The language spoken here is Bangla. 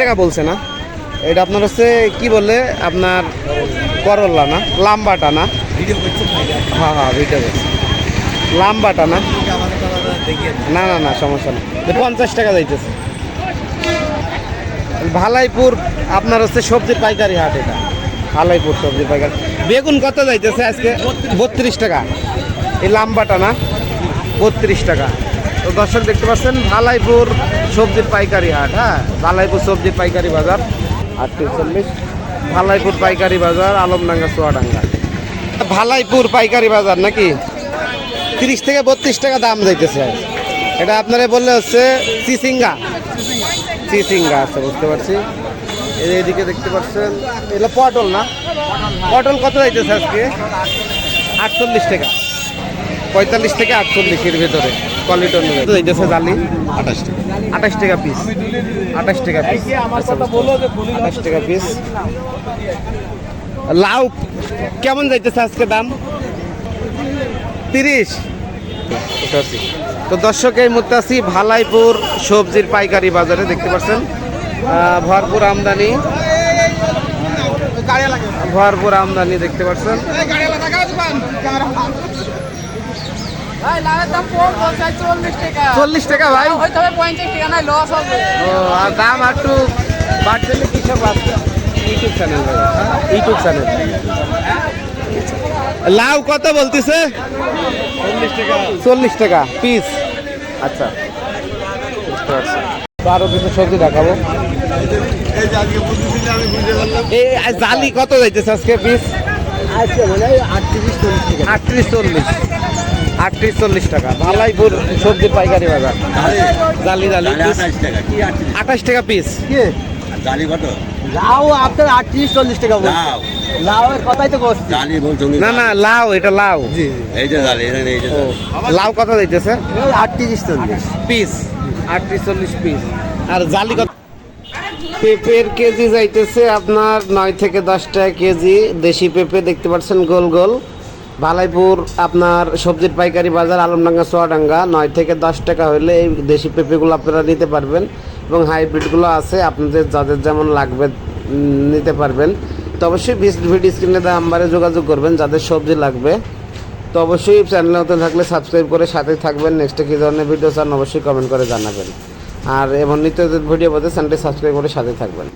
টাকা বলছে না। এটা আপনার হচ্ছে, কি বলে, আপনার করল্লা না? লাম্বাটা না? হ্যাঁ হ্যাঁ ভিডিও করছে লাম্বাটা না? না না না, সমস্যা এ পঞ্চাশ টাকা যাইতেছে। ভালাইপুর, আপনার হচ্ছে সবজির পাইকারি হাট এটা। ভালাইপুর সবজি পাইকারি। বেগুন কত যাইতেছে আজকে? বত্রিশ টাকা। এই লাম্বাটা না? বত্রিশ টাকা। দর্শক দেখতে পাচ্ছেন, ভালাইপুর সবজির পাইকারি হাট হ্যাঁ? ভালাইপুর সবজির পাইকারি বাজার আটত্রিশ চল্লিশ ভালাইপুর পাইকারি বাজার, আলমডাঙ্গা, চুয়াডাঙ্গা। ভালাইপুর পাইকারি বাজার নাকি? তিরিশ থেকে বত্রিশ টাকা দাম যাইতেছে। এটা আপনারা বললে হচ্ছে চিচিঙ্গা। চিচিঙ্গা আছে, বুঝতে পারছি। এদিকে দেখতে পাচ্ছেন, এগুলো পটল না? পটল কত যাইতেছে আজকে? আটচল্লিশ টাকা। পঁয়তাল্লিশ থেকে আটচল্লিশের ভেতরে কোয়ালিটি অনুযায়ী যাইতেছে জালি আঠাশ টাকা। আঠাশ টাকা পিস আঠাশ টাকা পিস আঠাশ টাকা পিস লাউ কেমন যাইতেছে আজকে দাম? তিরিশ। তো দর্শক এই মুহূর্তে আছি ভালাইপুর সবজির পাইকারি বাজারে দেখতে পাচ্ছেন? ভরপুর আমদানি। ভরপুর আমদানি দেখতে পাচ্ছেন? ভাই লাভের দাম কম বলছে চল্লিশ টাকা। চল্লিশ টাকা ভাই? পঞ্চাশ টাকা নাই লস হবে। ও আর দাম একটু ইউটিউব চ্যানেল ইউটিউব চ্যানেল লাউ কত বলতেছে? চল্লিশ টাকা। পিস আচ্ছা বুঝতে পারছি। তো আরও কিছু সবজি দেখাবো। এই যে আজকে বুঝতেছি আমি বুঝতে পারলাম এই জালি কত যাইতেছে আজকে পিস আজকে মনে আটত্রিশ চল্লিশ আটত্রিশ চল্লিশ। আটত্রিশ চল্লিশ টাকা ভালাইপুর সবজি পাইকারি বাজার। জালি জালি আঠাশ টাকা পিস। জালি কত? লাউ আপনার আটত্রিশ চল্লিশ টাকা লাউ। লাউ কথাই তো করছি জালি বলছো না না লাউ এটা লাউ। এই যে জালি এই যে লাউ কত যাইতেছে আটত্রিশ চল্লিশ। পিস। আটত্রিশ চল্লিশ পিস। আর জালি কত? পেঁপের কেজি যাইতেছে আপনার নয় থেকে দশ টাকা কেজি। দেশি পেঁপে দেখতে পাচ্ছেন গোল গোল। ভালাইপুর আপনার সবজির পাইকারি বাজার আলমডাঙ্গা সোয়াডাঙ্গা নয় থেকে দশ টাকা হলে এই দেশি পেঁপেগুলো আপনারা নিতে পারবেন এবং হাইব্রিডগুলো আছে, আপনাদের যাদের যেমন লাগবে নিতে পারবেন। তো অবশ্যই ভিডিও স্ক্রিনে দেওয়া নাম্বারে যোগাযোগ করবেন, যাদের সবজি লাগবে। তো অবশ্যই চ্যানেলে নতুন থাকলে সাবস্ক্রাইব করে সাথে থাকবেন। নেক্সটে কী ধরনের ভিডিও চান অবশ্যই কমেন্ট করে জানাবেন। আর এমন নিত্য ভিডিও পেতে চ্যানেলটি সাবস্ক্রাইব করে সাথে থাকবেন।